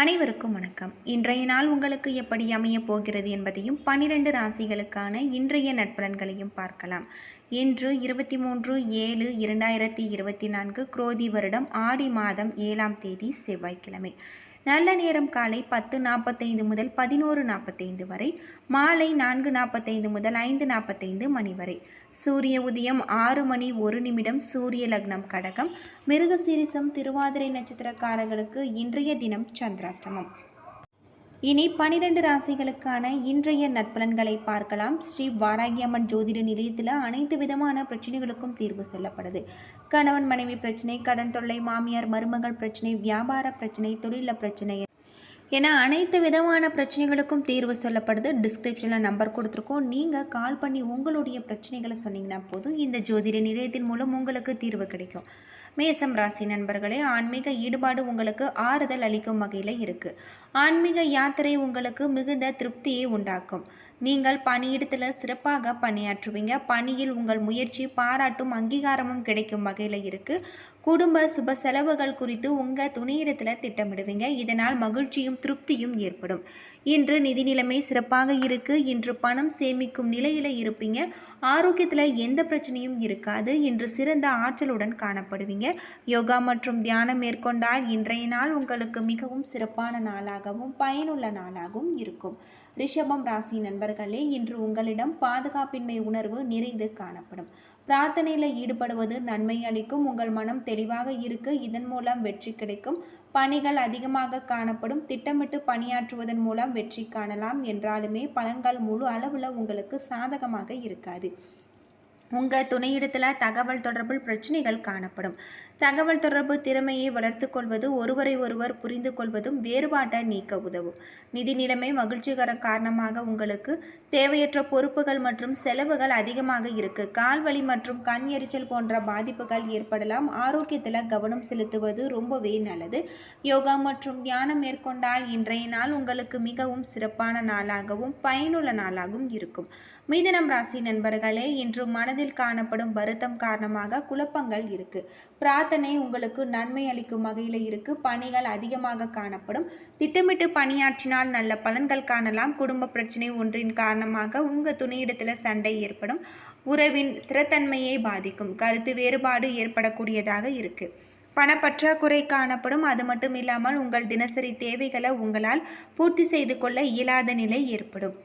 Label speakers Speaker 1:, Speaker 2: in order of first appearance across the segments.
Speaker 1: அனைவருக்கும் வணக்கம். இன்றைய நாள் உங்களுக்கு எப்படி அமையப் போகிறது என்பதையும் பன்னிரண்டு ராசிகளுக்கான இன்றைய நட்பலன்களையும் பார்க்கலாம். இன்று இருபத்தி மூன்று ஏழு இரண்டாயிரத்தி இருபத்தி நான்கு குரோதி வருடம் ஆடி மாதம் ஏழாம் தேதி செவ்வாய்க்கிழமை. நல்ல நேரம் காலை பத்து நாற்பத்தைந்து முதல் பதினோரு நாற்பத்தைந்து வரை மாலை நான்கு நாற்பத்தைந்து முதல் ஐந்து நாற்பத்தைந்து மணி வரை. சூரிய உதயம் ஆறு மணி ஒரு நிமிடம் சூரிய லக்னம் கடகம். மிருகசீரிசம் திருவாதிரை நட்சத்திரக்காரர்களுக்கு இன்றைய தினம் சந்திராஷ்டமம். இனி பனிரெண்டு ராசிகளுக்கான இன்றைய நற்பலன்களை பார்க்கலாம். ஸ்ரீ வாராகி அம்மன் ஜோதிட நிலையத்தில் அனைத்து விதமான பிரச்சனைகளுக்கும் தீர்வு சொல்லப்படுது. கணவன் மனைவி பிரச்சனை கடன் தொல்லை மாமியார் மருமகள் பிரச்சனை வியாபார பிரச்சனை தொழில பிரச்சனை என அனைத்து விதமான பிரச்சனைகளுக்கும் தீர்வு சொல்லப்படுது. டிஸ்கிரிப்ஷனில் நம்பர் கொடுத்துருக்கோம். நீங்கள் கால் பண்ணி உங்களுடைய பிரச்சனைகளை சொன்னீங்கன்னா போதும் இந்த ஜோதிட நிலையத்தின் மூலம் உங்களுக்கு தீர்வு கிடைக்கும். மேசம் ராசி நண்பர்களே ஆன்மீக ஈடுபாடு உங்களுக்கு ஆறுதல் அளிக்கும் வகையில் இருக்குது ஆன்மீக யாத்திரை உங்களுக்கு மிகுந்த திருப்தியை உண்டாக்கும். நீங்கள் பணியிடத்தில் சிறப்பாக பணியாற்றுவீங்க. பணியில் உங்கள் முயற்சி பாராட்டும் அங்கீகாரமும் கிடைக்கும் வகையில் இருக்குது குடும்ப சுப செலவுகள் குறித்து உங்கள் துணையிடத்தில் திட்டமிடுவீங்க. இதனால் மகிழ்ச்சியும் திருப்தியும் ஏற்படும். இன்று நிதி நிலைமை சிறப்பாக இருக்கு. இன்று பணம் சேமிக்கும் நிலையில் இருப்பீங்க. ஆரோக்கியத்தில் எந்த பிரச்சனையும் இருக்காது. இன்று சிறந்த ஆற்றலுடன் காணப்படுவீங்க. யோகா மற்றும் தியானம் மேற்கொண்டால் இன்றைய நாள் உங்களுக்கு மிகவும் சிறப்பான நாளாகவும் பயனுள்ள நாளாகவும் இருக்கும். ரிஷபம் ராசி நண்பர்களே இன்று உங்களிடம் பாதுகாப்பின்மை உணர்வு நிறைந்து காணப்படும். பிரார்த்தனையில் ஈடுபடுவது நன்மை அளிக்கும் உங்கள் மனம் தெளிவாக இருக்கு இதன் மூலம் வெற்றி கிடைக்கும். பணிகள் அதிகமாக காணப்படும் திட்டமிட்டு பணியாற்றுவதன் மூலம் வெற்றி காணலாம். என்றாலுமே பலன்கள் முழு அளவில் உங்களுக்கு சாதகமாக இருக்காது. உங்கள் துணையிடத்தில் தகவல் தொடர்பில் பிரச்சனைகள் காணப்படும். தகவல் தொடர்பு திறமையை வளர்த்து கொள்வது ஒருவரை ஒருவர் புரிந்து கொள்வதும் வேறுபாட்டை நீக்க உதவும். நிதி நிலைமை மகிழ்ச்சிகர காரணமாக உங்களுக்கு தேவையற்ற பொறுப்புகள் மற்றும் செலவுகள் அதிகமாக இருக்கு. கால்வலி மற்றும் கண் எரிச்சல் போன்ற பாதிப்புகள் ஏற்படலாம். ஆரோக்கியத்தில் கவனம் செலுத்துவது ரொம்பவே நல்லது. யோகா மற்றும் தியானம் மேற்கொண்டால் இன்றைய நாள் உங்களுக்கு மிகவும் சிறப்பான நாளாகவும் பயனுள்ள நாளாகவும் இருக்கும். மீதனம் ராசி நண்பர்களே இன்று மனதில் காணப்படும் வருத்தம் காரணமாக குழப்பங்கள் இருக்கு. பிரார்த்தனை உங்களுக்கு நன்மை அளிக்கும் வகையில் இருக்கு. பணிகள் அதிகமாக காணப்படும். திட்டமிட்டு பணியாற்றினால் நல்ல பலன்கள் காணலாம். குடும்ப பிரச்சனை ஒன்றின் காரணமாக உங்கள் துணையிடத்தில் சண்டை ஏற்படும். உறவின் ஸ்திரத்தன்மையை பாதிக்கும். கருத்து வேறுபாடு ஏற்படக்கூடியதாக இருக்கு. பணப்பற்றாக்குறை காணப்படும். அது மட்டும் இல்லாமல் உங்கள் தினசரி தேவைகளை உங்களால் பூர்த்தி செய்து கொள்ள இயலாத நிலை ஏற்படும்.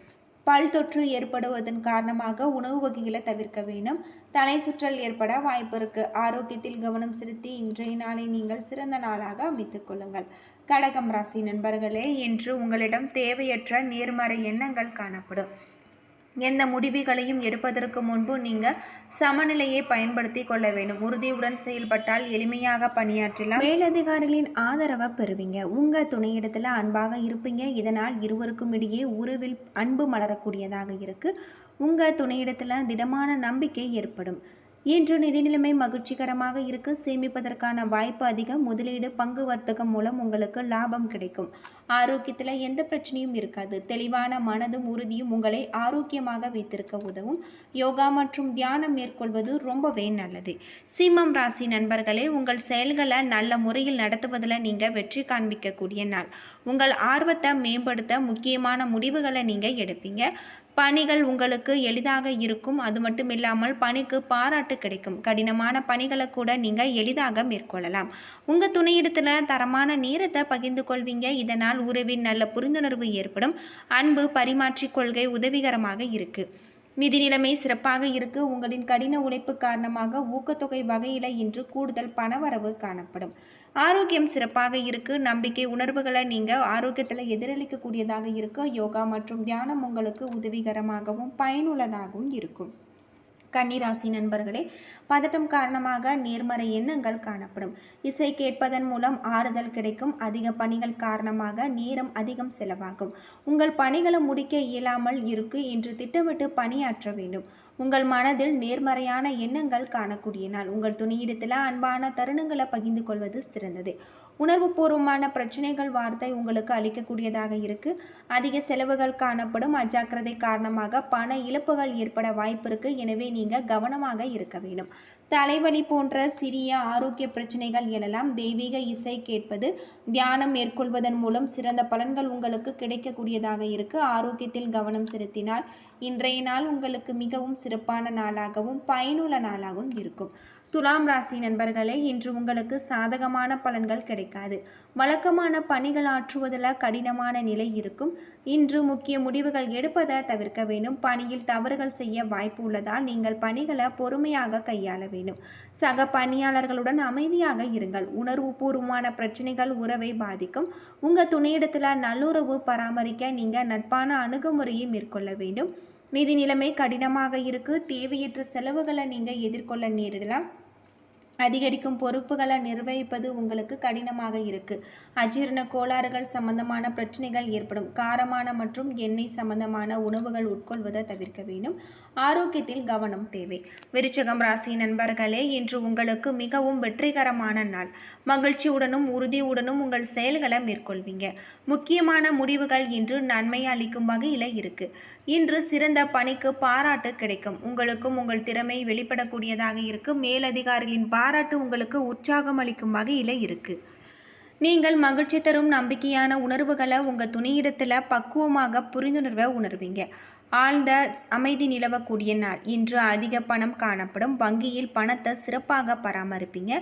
Speaker 1: பல் தொற்று ஏற்படுவதன் காரணமாக உணவு வகைகளை தவிர்க்க வேண்டும். தலை சுற்றல் ஏற்பட வாய்ப்பு இருக்கு. ஆரோக்கியத்தில் கவனம் செலுத்தி இன்றைய நாளை நீங்கள் சிறந்த நாளாக அமைத்துக் கொள்ளுங்கள். கடகம் ராசி நண்பர்களே இன்று உங்களிடம் தேவையற்ற நேர்மறை எண்ணங்கள் காணப்படும். எந்த முடிவுகளையும் எடுப்பதற்கு முன்பு நீங்கள் சமநிலையை பயன்படுத்தி கொள்ள வேண்டும். உறுதியுடன் செயல்பட்டால் எளிமையாக பணியாற்றலாம். மேலதிகாரிகளின் ஆதரவை பெறுவீங்க. உங்கள் துணையிடத்தில் அன்பாக இருப்பீங்க. இதனால் இருவருக்கும் இடையே உறவில் அன்பு மலரக்கூடியதாக இருக்குது உங்கள் துணையிடத்தில் திடமான நம்பிக்கை ஏற்படும். இன்று நிதி நிலைமை மகிழ்ச்சிகரமாக இருக்க சேமிப்பதற்கான வாய்ப்பு அதிகம். முதலீடு பங்கு வர்த்தகம் மூலம் உங்களுக்கு லாபம் கிடைக்கும். ஆரோக்கியத்தில் எந்த பிரச்சனையும் இருக்காது. தெளிவான மனதும் உறுதியும் உங்களை ஆரோக்கியமாக வைத்திருக்க உதவும். யோகா மற்றும் தியானம் மேற்கொள்வது ரொம்பவே நல்லது. சிம்மம் ராசி நண்பர்களே உங்கள் செயல்களை நல்ல முறையில் நடத்துவதில் நீங்கள் வெற்றி காண்பிக்கக்கூடிய நாள். உங்கள் ஆர்வத்தை மேம்படுத்த முக்கியமான முடிவுகளை நீங்கள் எடுப்பீங்க. பணிகள் உங்களுக்கு எளிதாக இருக்கும். அது மட்டும் இல்லாமல் பணிக்கு பாராட்டு கிடைக்கும். கடினமான பணிகளை கூட நீங்கள் எளிதாக மேற்கொள்ளலாம். உங்கள் துணையிடத்தில் தரமான நேரத்தை பகிர்ந்து கொள்வீங்க. இதனால் உறவின் நல்ல புரிந்துணர்வு ஏற்படும். அன்பு பரிமாற்றிக் கொள்கை உதவிகரமாக இருக்குது நிதி நிலைமை சிறப்பாக இருக்கு. உங்களின் கடின உழைப்பு காரணமாக ஊக்கத்தொகை வகையில் இன்று கூடுதல் பணவரவு காணப்படும். ஆரோக்கியம் சிறப்பாக இருக்கு. நம்பிக்கை உணர்வுகளை நீங்கள் ஆரோக்கியத்தில் எதிரளிக்கக்கூடியதாக இருக்கு. யோகா மற்றும் தியானம் உங்களுக்கு உதவிகரமாகவும் பயனுள்ளதாகவும் இருக்கும். கன்னிராசி நண்பர்களே பதட்டம் காரணமாக நேர்மறை எண்ணங்கள் காணப்படும். இசை கேட்பதன் மூலம் ஆறுதல் கிடைக்கும். அதிக பணிகள் காரணமாக நேரம் அதிகம் செலவாகும். உங்கள் பணிகளை முடிக்க இயலாமல் இருக்கு என்று திட்டமிட்டு பணியாற்ற வேண்டும். உங்கள் மனதில் நேர்மறையான எண்ணங்கள் காணக்கூடிய நாள் உங்கள் துணியிடத்தில் அன்பான தருணங்களை பகிர்ந்து கொள்வது சிறந்தது. உணர்வுபூர்வமான பிரச்சனைகள் வார்த்தை உங்களுக்கு அளிக்கக்கூடியதாக இருக்கு. அதிக செலவுகள் காணப்படும். அஜாக்கிரதை காரணமாக பண இழப்புகள் ஏற்பட வாய்ப்பு இருக்கு. எனவே நீங்கள் கவனமாக இருக்க வேண்டும். தலைவலி போன்ற சிறிய ஆரோக்கிய பிரச்சனைகள் எழலாம் தெய்வீக இசை கேட்பது தியானம் மேற்கொள்வதன் மூலம் சிறந்த பலன்கள் உங்களுக்கு கிடைக்கக்கூடியதாக இருக்கு. ஆரோக்கியத்தில் கவனம் செலுத்தினால் இன்றைய நாள் உங்களுக்கு மிகவும் சிறப்பான நாளாகவும் பயனுள்ள நாளாகவும் இருக்கும். துலாம் ராசி நண்பர்களே இன்று உங்களுக்கு சாதகமான பலன்கள் கிடைக்காது. வழக்கமான பணிகள் ஆற்றுவதில் கடினமான நிலை இருக்கும். இன்று முக்கிய முடிவுகள் எடுப்பதை தவிர்க்க வேண்டும். பணியில் தவறுகள் செய்ய வாய்ப்பு உள்ளதால் நீங்கள் பணிகளை பொறுமையாக கையாள வேண்டும். சக பணியாளர்களுடன் அமைதியாக இருங்கள். உணர்வுபூர்வமான பிரச்சனைகள் உறவை பாதிக்கும். உங்கள் துணையிடத்தில் நல்லுறவு பராமரிக்க நீங்கள் நட்பான அணுகுமுறையை மேற்கொள்ள வேண்டும். நிதி நிலைமை கடினமாக இருக்கு. தேவையற்ற செலவுகளை நீங்கள் எதிர்கொள்ள நேரிடலாம். அதிகரிக்கும் பொறுப்புகளை நிர்வகிப்பது உங்களுக்கு கடினமாக இருக்கு. அஜீரண கோளாறுகள் சம்பந்தமான பிரச்சனைகள் ஏற்படும். காரமான மற்றும் எண்ணெய் சம்பந்தமான உணவுகள் உட்கொள்வதை தவிர்க்க வேண்டும். ஆரோக்கியத்தில் கவனம் தேவை. விருச்சகம் ராசி நண்பர்களே இன்று உங்களுக்கு மிகவும் வெற்றிகரமான நாள். மகிழ்ச்சியுடனும் உறுதியுடனும் உங்கள் செயல்களை மேற்கொள்வீங்க. முக்கியமான முடிவுகள் இன்று நன்மை அளிக்கும் வகையில் இருக்கு. இன்று சிறந்த பணிக்கு பாராட்டு கிடைக்கும். உங்களுக்கும் உங்கள் திறமை வெளிப்படக்கூடியதாக இருக்கு மேலதிகாரிகளின் பாராட்டு உங்களுக்கு உற்சாகம் அளிக்கும் வகையில் இருக்கு. நீங்கள் மகிழ்ச்சி தரும் நம்பிக்கையான உணர்வுகளை உங்கள் துணையிடத்தில் பக்குவமாக புரிந்துணர்வை உணர்வீங்க. ஆழ்ந்த அமைதி நிலவக்கூடிய நாள். இன்று அதிக பணம் காணப்படும். வங்கியில் பணத்தை சிறப்பாக பராமரிப்பீங்க.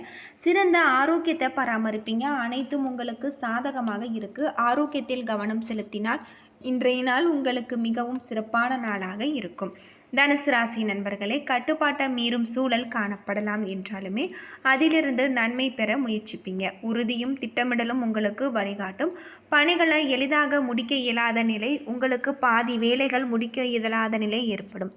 Speaker 1: சிறந்த ஆரோக்கியத்தை பராமரிப்பீங்க. அனைத்தும் உங்களுக்கு சாதகமாக இருக்குது ஆரோக்கியத்தில் கவனம் செலுத்தினால் இன்றைய நாள் உங்களுக்கு மிகவும் சிறப்பான நாளாக இருக்கும். தனுசு ராசி நண்பர்களே கட்டுப்பாட்டை மீறும் சூழல் காணப்படலாம் என்றாலுமே அதிலிருந்து நன்மை பெற முயற்சிப்பீங்க. உறுதியும் திட்டமிடலும் உங்களுக்கு வழிகாட்டும். பணிகளை எளிதாக முடிக்க இயலாத நிலை உங்களுக்கு பாதி வேலைகள் முடிக்க இயலாத நிலை ஏற்படும்.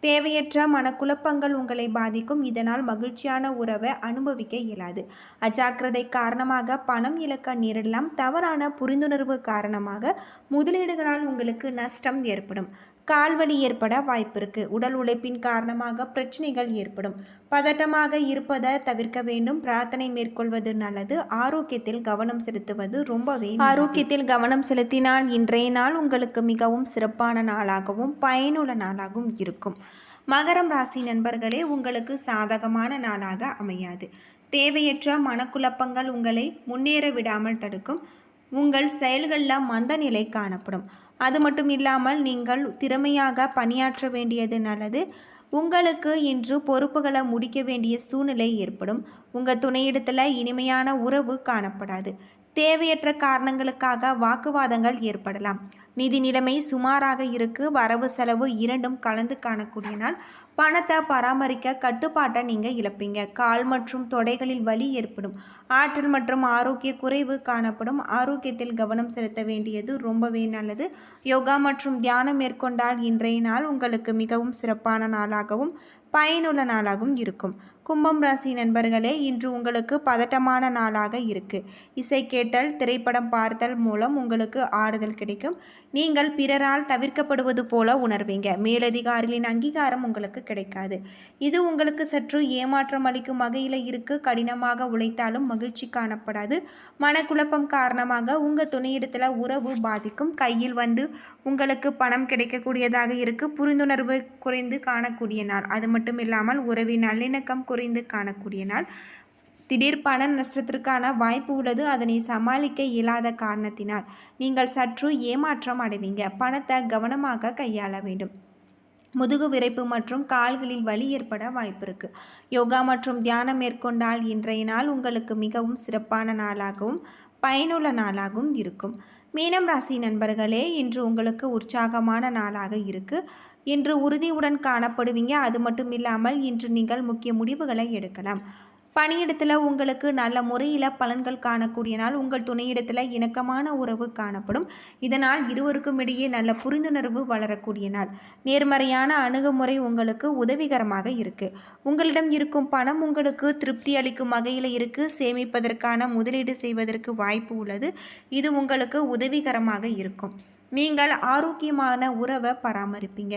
Speaker 1: தேவையற்ற மனக்குழப்பங்கள் உங்களை பாதிக்கும். இதனால் மகிழ்ச்சியான உறவை அனுபவிக்க இயலாது. அஜாக்கிரதை காரணமாக பணம் இழக்க நேரிடலாம். தவறான புரிந்துணர்வு காரணமாக முதலீடுகளால் உங்களுக்கு நஷ்டம் ஏற்படும். கால்வலி ஏற்பட வாய்ப்பிருக்கு. உடல் உழைப்பின் காரணமாக பிரச்சனைகள் ஏற்படும். பதட்டமாக இருப்பதை தவிர்க்க வேண்டும். பிரார்த்தனை மேற்கொள்வது நல்லது. ஆரோக்கியத்தில் கவனம் செலுத்துவது ரொம்பவே ஆரோக்கியத்தில் கவனம் செலுத்தினால் இன்றைய நாள் உங்களுக்கு மிகவும் சிறப்பான நாளாகவும் பயனுள்ள நாளாகவும் இருக்கும். மகரம் ராசி நண்பர்களே உங்களுக்கு சாதகமான நாளாக அமையாது. தேவையற்ற மனக்குழப்பங்கள் உங்களை முன்னேற விடாமல் தடுக்கும். உங்கள் செயல்களில் மந்த நிலை காணப்படும். அது மட்டும் இல்லாமல் நீங்கள் திறமையாக பணியாற்ற வேண்டியது நல்லது. உங்களுக்கு இன்று பொறுப்புகளை முடிக்க வேண்டிய சூழ்நிலை ஏற்படும். உங்கள் துணையிடத்தில் இனிமையான உறவு காணப்படாது. தேவையற்ற காரணங்களுக்காக வாக்குவாதங்கள் ஏற்படலாம். நிதி நிலைமை சுமாராக இருக்கு. வரவு செலவு இரண்டும் கலந்து காணக்கூடிய நாள். பணத்தை பராமரிக்க கட்டுப்பாட்டை நீங்கள் இழப்பீங்க. கால் மற்றும் தொடைகளில் வலி ஏற்படும். ஆற்றல் மற்றும் ஆரோக்கிய குறைவு காணப்படும். ஆரோக்கியத்தில் கவனம் செலுத்த வேண்டியது ரொம்பவே நல்லது. யோகா மற்றும் தியானம் மேற்கொண்டால் இன்றைய நாள் உங்களுக்கு மிகவும் சிறப்பான நாளாகவும் பயனுள்ள நாளாகவும் இருக்கும். கும்பம் ராசி நண்பர்களே இன்று உங்களுக்கு பதட்டமான நாளாக இருக்கு. இசை கேட்டல் திரைப்படம் பார்த்தல் மூலம் உங்களுக்கு ஆறுதல் கிடைக்கும். நீங்கள் பிறரால் தவிர்க்கப்படுவது போல உணர்வீங்க. மேலதிகாரிகளின் அங்கீகாரம் உங்களுக்கு கிடைக்காது. இது உங்களுக்கு சற்று ஏமாற்றம் அளிக்கும் வகையில் இருக்கு. கடினமாக உழைத்தாலும் மகிழ்ச்சி காணப்படாது. மனக்குழப்பம் காரணமாக உங்கள் துணையிடத்தில் உறவு பாதிக்கும். கையில் வந்து உங்களுக்கு பணம் கிடைக்கக்கூடியதாக இருக்கு. புரிந்துணர்வு குறைந்து காணக்கூடிய நாள். அது மட்டும் இல்லாமல் உறவின் நல்லிணக்கம் குறைந்து காணக்கூடிய நாள். திடீர் பண நஷ்டத்திற்கான வாய்ப்பு உள்ளது. அதனை சமாளிக்க இயலாத காரணத்தினால் நீங்கள் சற்று ஏமாற்றம் அடைவீங்க. பணத்தை கவனமாக கையாள வேண்டும். முதுகு விரைப்பு மற்றும் கால்களில் வலி ஏற்பட வாய்ப்பு இருக்கு. யோகா மற்றும் தியானம் மேற்கொண்டால் இன்றைய நாள் உங்களுக்கு மிகவும் சிறப்பான நாளாகவும் பயனுள்ள நாளாகவும் இருக்கும். மீனம் ராசி நண்பர்களே இன்று உங்களுக்கு உற்சாகமான நாளாக இருக்கு. இன்று உறுதியுடன் காணப்படுவீங்க. அது மட்டும் இல்லாமல் இன்று நீங்கள் முக்கிய முடிவுகளை எடுக்கலாம். பணியிடத்தில் உங்களுக்கு நல்ல முறையில் பலன்கள் காணக்கூடிய நாள். உங்கள் துணையிடத்தில் இணக்கமான உறவு காணப்படும். இதனால் இருவருக்கும் இடையே நல்ல புரிந்துணர்வு வளரக்கூடிய நாள். நேர்மறையான அணுகுமுறை உங்களுக்கு உதவிகரமாக இருக்குது உங்களிடம் இருக்கும் பணம் உங்களுக்கு திருப்தி அளிக்கும் வகையில் இருக்குது சேமிப்பதற்கான முதலீடு செய்வதற்கு வாய்ப்பு உள்ளது. இது உங்களுக்கு உதவிகரமாக இருக்கும். நீங்கள் ஆரோக்கியமான உறவை பராமரிப்பீங்க.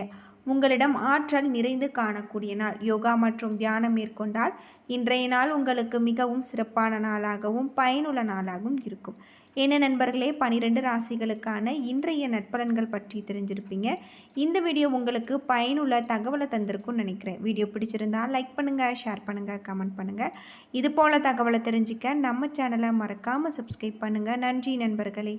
Speaker 1: உங்களிடம் ஆற்றல் நிறைந்து காணக்கூடிய நாள். யோகா மற்றும் தியானம் மேற்கொண்டால் இன்றைய நாள் உங்களுக்கு மிகவும் சிறப்பான நாளாகவும் பயனுள்ள நாளாகவும் இருக்கும். என்ன நண்பர்களே பனிரெண்டு ராசிகளுக்கான இன்றைய நட்பலன்கள் பற்றி தெரிஞ்சிருப்பீங்க. இந்த வீடியோ உங்களுக்கு பயனுள்ள தகவலை தந்திருக்கும்னு நினைக்கிறேன். வீடியோ பிடிச்சிருந்தால் லைக் பண்ணுங்கள் ஷேர் பண்ணுங்கள் கமெண்ட் பண்ணுங்கள் இது போல் தகவலை தெரிஞ்சுக்க நம்ம சேனலை மறக்காமல் சப்ஸ்கிரைப் பண்ணுங்கள் நன்றி நண்பர்களே.